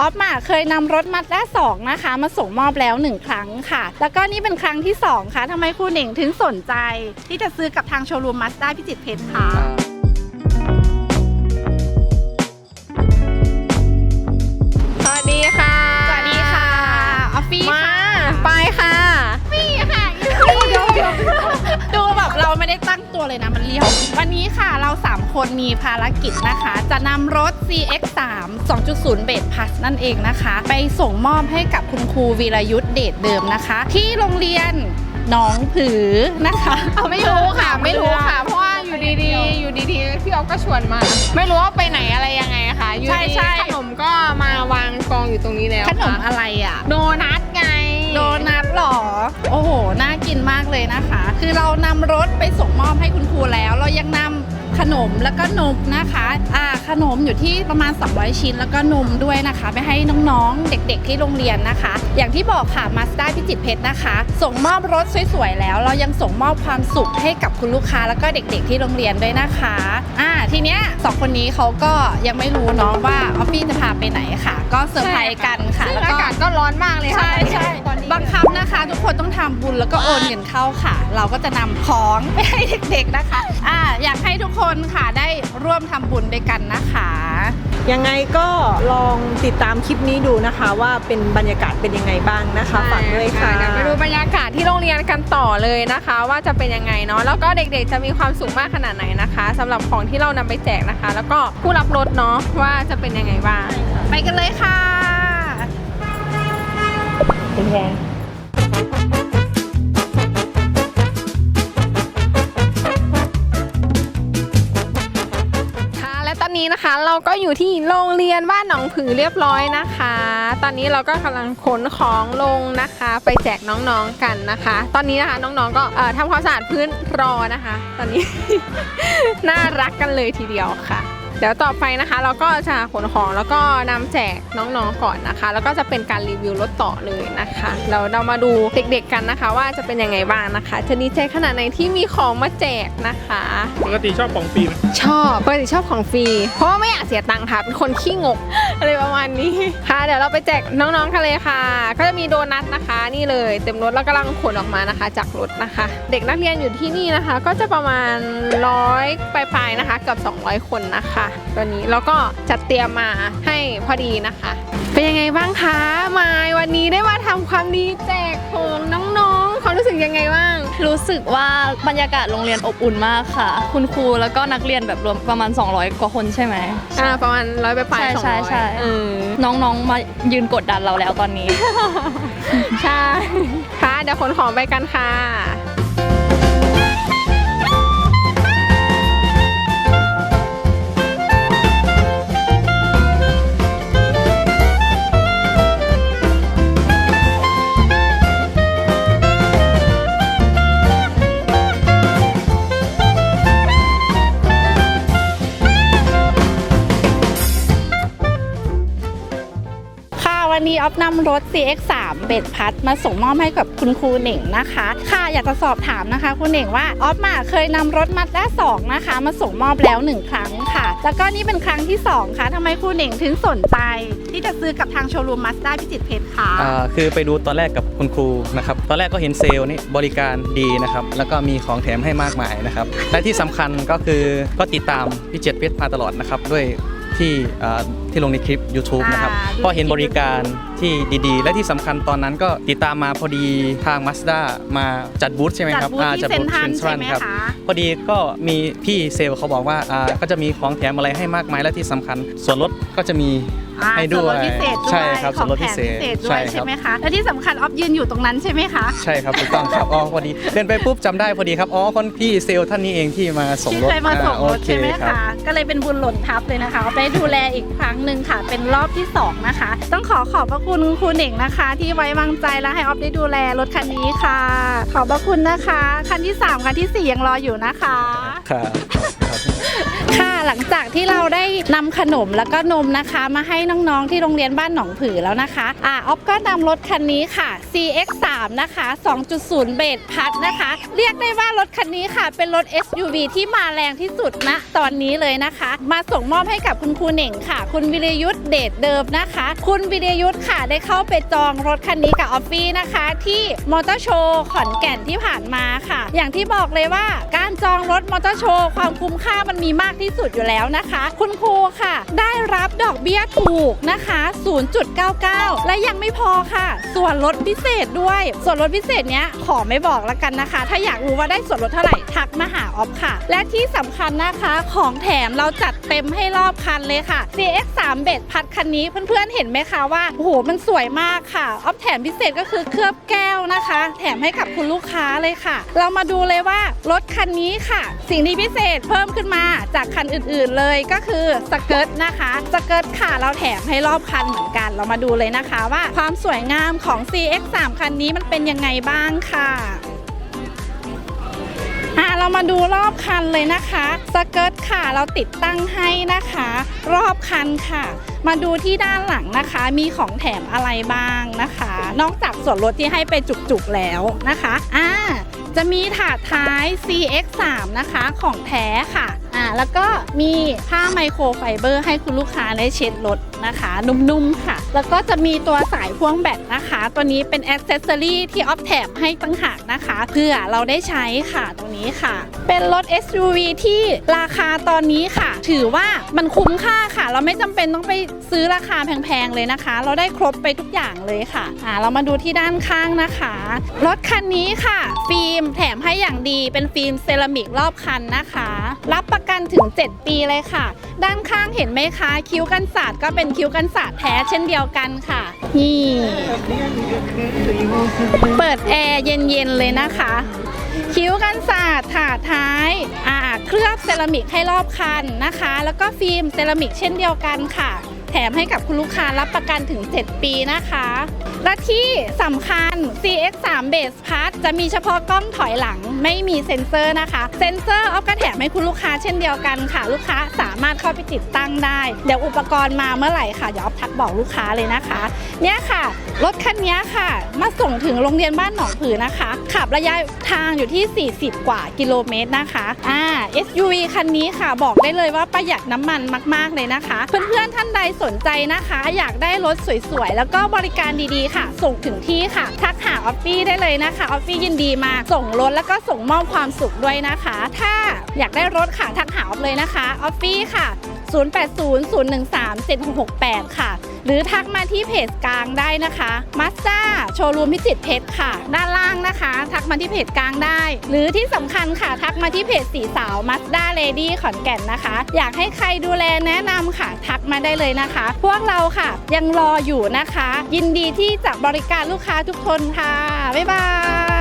ออฟมาเคยนำรถมาด้าสองนะคะ มาส่งมอบแล้วหนึ่งครั้งค่ะ แล้วก็นี่เป็นครั้งที่สองค่ะทำไมคุณเหน่งถึงสนใจ ที่จะซื้อกับทางโชว์รูมมาสด้าพิจิตรเพชรค่ะ ตั้งตัวเลยนะมันเลี้ยว วันนี้ค่ะเรา 3 คนมีภารกิจนะคะ จะนำรถ CX3 2.0 เบสพัสนั่นเองนะคะ ไปส่งมอบให้กับคุณครูวีรยุทธ์เดชเดิมนะคะ ที่โรงเรียนหนองผือนะคะไม่รู้ค่ะไม่รู้ค่ะ เพราะว่าอยู่ดีๆ อยู่ดีๆพี่อ๊อฟก็ชวนมา ไม่รู้ว่าไปไหนอะไรยังไงค่ะอยู่ใช่ดีใช่ ๆขนมก็มาวางกองอยู่ตรงนี้แล้วขนมค่ะ อะไร น่ากินมากเลยนะคะ คือเรานำรถไปส่งมอบให้คุณครูแล้ว เรายังนำขนมแล้วก็นมนะคะอ่าขนมอยู่ที่ประมาณ 200 ชิ้น แล้วก็นมด้วยนะคะ ไปให้น้องๆ เด็กๆ ที่โรงเรียนนะคะ อย่างที่บอกค่ะมาสด้าพิจิตรเพชรนะคะ ส่งมอบรถสวยๆแล้ว เรายังส่งมอบความสุขให้กับคุณลูกค้า แล้วก็เด็กๆ ที่โรงเรียนด้วยนะคะอ่าทีเนี้ยสองคนนี้เขาก็ยังไม่รู้เนาะว่าออฟฟี่จะพาไปไหนค่ะ ก็เซอร์ไพรส์กันค่ะซึ่งแล้วอาก็ กาศก็ร้อนมากเลยค่ะ ใช่ใช่ ทำบุญแล้วก็โอนเงินเข้าค่ะ เราก็จะนำของไปให้เด็กๆนะคะอ่าอยากให้ทุกคนค่ะได้ร่วมทำบุญด้วยกันนะคะยังไงก็ลองติดตามคลิปนี้ดูนะคะ ว่าเป็นบรรยากาศเป็นยังไงบ้างนะคะฝากด้วยค่ะเดี๋ยวไปดูบรรยากาศที่โรงเรียนกันต่อเลยนะคะ ว่าจะเป็นยังไงเนาะแล้วก็เด็กๆจะมีความสุขมากขนาดไหนนะคะสำหรับของที่เรานำไปแจกนะคะ แล้วก็ผู้รับรถเนาะว่าจะเป็นยังไงบ้างไปกันเลยค่ะเป็นไง เราก็อยู่ที่โรงเรียนบ้านหนองผือเรียบร้อยนะคะ ตอนนี้เราก็กำลังขนของลงนะคะ ไปแจกน้องๆกันนะคะ ตอนนี้นะคะน้องๆก็เอ่อทำความสะอาดพื้นรอนะคะ ตอนนี้ น่ารักกันเลยทีเดียวค่ะ เดี๋ยวต่อไปนะคะ เราก็จะขนของแล้วก็นำแจกน้องๆก่อนนะคะ แล้วก็จะเป็นการรีวิวรถต่อเลยนะคะแล้วเรามาดูเด็กๆกันนะคะ ว่าจะเป็นยังไงบ้างนะคะจะดีใจขนาดไหนที่มีของมาแจกนะคะ ปกติชอบของฟรีไหมชอบปกติชอบของฟรี เพราะว่าไม่อยากเสียตังค์ค่ะเป็นคนขี้งก อะไรประมาณนี้ค่ะ เดี๋ยวเราไปแจกน้องๆกันเลยค่ะ ก็จะมีโดนัทนะคะ นี่เลยเต็มรถแล้วกำลังขนออกมานะคะ จากรถนะคะ เด็กนักเรียนอยู่ที่นี่นะคะ ก็จะประมาณร้อยปลายๆนะคะเกือบ200 คนนะคะตัวนี้แล้วก็จัดเตรียมมาให้พอดีนะคะ เป็นยังไงบ้างคะมายวันนี้ได้มาทำความดีแจกของน้องๆความรู้สึกยังไงบ้าง รู้สึกว่าบรรยากาศโรงเรียนอบอุ่นมากค่ะ คุณครูแล้วก็นักเรียนแบบรวมประมาณ 200 กว่าคนใช่ไหมอ่าประมาณร้อยปลายๆใช่สองใช่ร้อยใช่เออน้องๆมายืนกดดันเราแล้วตอนนี้ ใช่ค่ะเดี๋ยวขนของไปกันค่ะ ออฟนำรถ CX3 เบสพัทมาส่งมอบให้กับคุณครูเหน่งนะคะ ค่ะอยากจะสอบถามนะคะคุณเหน่งว่าออฟมาเคยนำรถมาด้าสองนะคะ มาส่งมอบแล้วหนึ่งครั้งค่ะ แล้วก็นี่เป็นครั้งที่สองค่ะทำไมครูเหน่งถึงสนใจ ที่จะซื้อกับทางโชว์รูมมาสด้าพิจิตรเพชรค่ะอ่าคือไปดูตอนแรกกับคุณครูนะครับตอนแรกก็เห็นเซลล์นี่บริการดีนะครับแล้วก็มีของแถมให้มากมายนะครับและที่สำคัญก็คือก็ติดตามพี่เจ็ดเพชรมาตลอดนะครับด้วยที่อ่าที่ลงในคลิป YouTube นะครับอ่าดูก็เห็นบริการ ที่ดีๆ และที่สำคัญตอนนั้นก็ติดตามมาพอดีทาง Mazda มาจัดบูธใช่ไหมจัดครับบูธอ่าที่เซ็นทรัลบูธใช่ไหมครับคะ พอดีก็มีพี่เซลล์เขาบอกว่าอ่าก็จะมีของแถมอะไรให้มากมายและที่สำคัญ ส่วนลดก็จะมีอ่าให้ส่ด้วนวยลดพิเศษด้วยใช่ครับขส่อวนงลดแถพิมเศพิษเศษด้วใช่ยคใช่รับ ไหมคะ และที่สำคัญออฟยืนอยู่ตรงนั้นใช่ไหมคะใช่ครับถูกต้องครับอ๋อพอดีเดินไปปุ๊บจำได้พอดีครับอ๋อคนพี่เซลล์ท่านนี้เองที่มาส่งที่รถเคยมาส่งรถอ่าโอเคใช่ไหมรับ คะ ก็เลยเป็นบุญหล่นทับเลยนะคะเอาไปดูแลอีกครั้งหนึ่งค่ะ เป็นรอบที่สองนะคะ ต้องขอขอบพระคุณครูเหน่งนะคะ ที่ไว้วางใจและให้ออฟได้ดูแลรถคันนี้ค่ะ ขอบพระคุณนะคะ คันที่สามคันที่สี่ยังรออยู่นะคะ ครับครับค่ะ หลังจากที่เราได้นำขนมแล้วก็นมนะคะ มาให้น้องๆ ที่โรงเรียนบ้านหนองผือแล้วนะคะอ่าออฟก็นำรถคันนี้ค่ะ CX3 นะคะ 2.0 เบสพัดนะคะ เรียกได้ว่ารถคันนี้ค่ะ เป็นรถ SUV ที่มาแรงที่สุดณตอนนี้เลยนะคะ มาส่งมอบให้กับคุณครูเหน่งค่ะ คุณวิรยุทธ์เดชเดิมนะคะ คุณวิรยุทธ์ค่ะได้เข้าไปจองรถคันนี้กับออฟฟี่นะคะ ที่มอเตอร์โชว์ขอนแก่นที่ผ่านมาค่ะ อย่างที่บอกเลยว่าการจองรถมอเตอร์โชว์ความคุ้มค่ามันมีมากที่สุดอยู่แล้วนะคะ คุณครูค่ะ ได้รับดอกเบี้ยถูกนะคะ 0.99 และยังไม่พอค่ะ ส่วนลดพิเศษด้วย ส่วนลดพิเศษเนี้ยขอไม่บอกแล้วกันนะคะ ถ้าอยากรู้ว่าได้ส่วนลดเท่าไหร่ทักมาหาออฟค่ะ และที่สำคัญนะคะของแถมเราจัดเต็มให้รอบคันเลยค่ะ CX3 เบสพัดคันนี้เพื่อนๆเห็นไหมคะว่าโอ้โหมันสวยมากค่ะออฟแถมพิเศษก็คือเคลือบแก้วนะคะ แถมให้กับคุณลูกค้าเลยค่ะ เรามาดูเลยว่ารถคันนี้ค่ะ สิ่งที่พิเศษเพิ่มขึ้นมาจากคันอื่นๆเลยก็คือสเกิร์ตนะคะสเกิร์ตค่ะเราแถมให้รอบคันเหมือนกัน เรามาดูเลยนะคะว่าความสวยงามของ CX3 คันนี้มันเป็นยังไงบ้างค่ะอะเรามาดูรอบคันเลยนะคะ สเกิร์ตค่ะเราติดตั้งให้นะคะ รอบคันค่ะ มาดูที่ด้านหลังนะคะ มีของแถมอะไรบ้างนะคะ นอกจากส่วนลดที่ให้ไปจุกๆแล้วนะคะอ่าจะมีถาดท้าย CX3 นะคะของแท้ค่ะ อ่าแล้วก็มีผ้าไมโครไฟเบอร์ให้คุณลูกค้าได้เช็ดรถนะคะ นุ่มๆค่ะ แล้วก็จะมีตัวสายพ่วงแบตนะคะ ตัวนี้เป็นอ c เซสซอรี่ที่ออฟแถมให้ตั้งหากนะคะ เพื่อเราได้ใช้ค่ะตรงนี้ค่ะ เป็นรถ SUV ที่ราคาตอนนี้ค่ะ ถือว่ามันคุ้มค่าค่ะ เราไม่จำเป็นต้องไปซื้อราคาแพงๆเลยนะคะ เราได้ครบไปทุกอย่างเลยค่ะอ่าเรามาดูที่ด้านข้างนะคะ รถคันนี้ค่ะ ฟิล์มแถมให้อย่างดีเป็นฟิล์มเซรามิกรอบคันนะคะ รับประกันถึง 7 ปีเลยค่ะ ด้านข้างเห็นไหมคะ คิ้วกันศาสตร์ก็เป็นคิ้วกันศาสตร์แท้เช่นเดียวกันค่ะ นี่ เปิดแอร์เย็นๆเลยนะคะ คิ้วกันศาสตร์ถาดท้ายอ่าเคลือบเซรามิกให้รอบคันนะคะ แล้วก็ฟิล์มเซรามิกเช่นเดียวกันค่ะแถมให้กับคุณลูกค้ารับประกันถึง 7 ปีนะคะ และที่สำคัญ CX3 Base Plus จะมีเฉพาะกล้องถอยหลัง ไม่มีเซ็นเซอร์นะคะ เซ็นเซอร์ออฟก็แถมให้คุณลูกค้าเช่นเดียวกันค่ะ ลูกค้าสามารถเข้าไปติดตั้งได้ เดี๋ยวอุปกรณ์มาเมื่อไหร่ค่ะเดี๋ยวออฟทักบอกลูกค้าเลยนะคะ เนี่ยค่ะ รถคันนี้ค่ะ มาส่งถึงโรงเรียนบ้านหนองผือนะคะ ขับระยะทางอยู่ที่ 40 กว่ากิโลเมตรนะคะอ่า SUV คันนี้ค่ะบอกได้เลยว่าประหยัดน้ำมันมาก ๆเลยนะคะ เพื่อนๆท่านใดสนใจนะคะ อยากได้รถสวยๆ แล้วก็บริการดีๆค่ะ ส่งถึงที่ค่ะ ทักหาออฟฟี่ได้เลยนะคะออฟฟี่ยินดีมาส่งรถแล้วก็ส่งมอบความสุขด้วยนะคะ ถ้าอยากได้รถค่ะทักหาออฟเลยนะคะออฟฟี่ค่ะ 0800137668 ค่ะ หรือทักมาที่เพจกลางได้นะคะมาสด้าโชว์รูมพิจิตรเพชรค่ะ ด้านล่างนะคะ ทักมาที่เพจกลางได้ หรือที่สำคัญค่ะ ทักมาที่เพจสีสาวมาสด้าเลดี้ขอนแก่นนะคะ อยากให้ใครดูแลแนะนำค่ะ ทักมาได้เลยนะคะ พวกเราค่ะ ยังรออยู่นะคะ ยินดีที่จะบริการลูกค้าทุกคนค่ะ บ๊ายบาย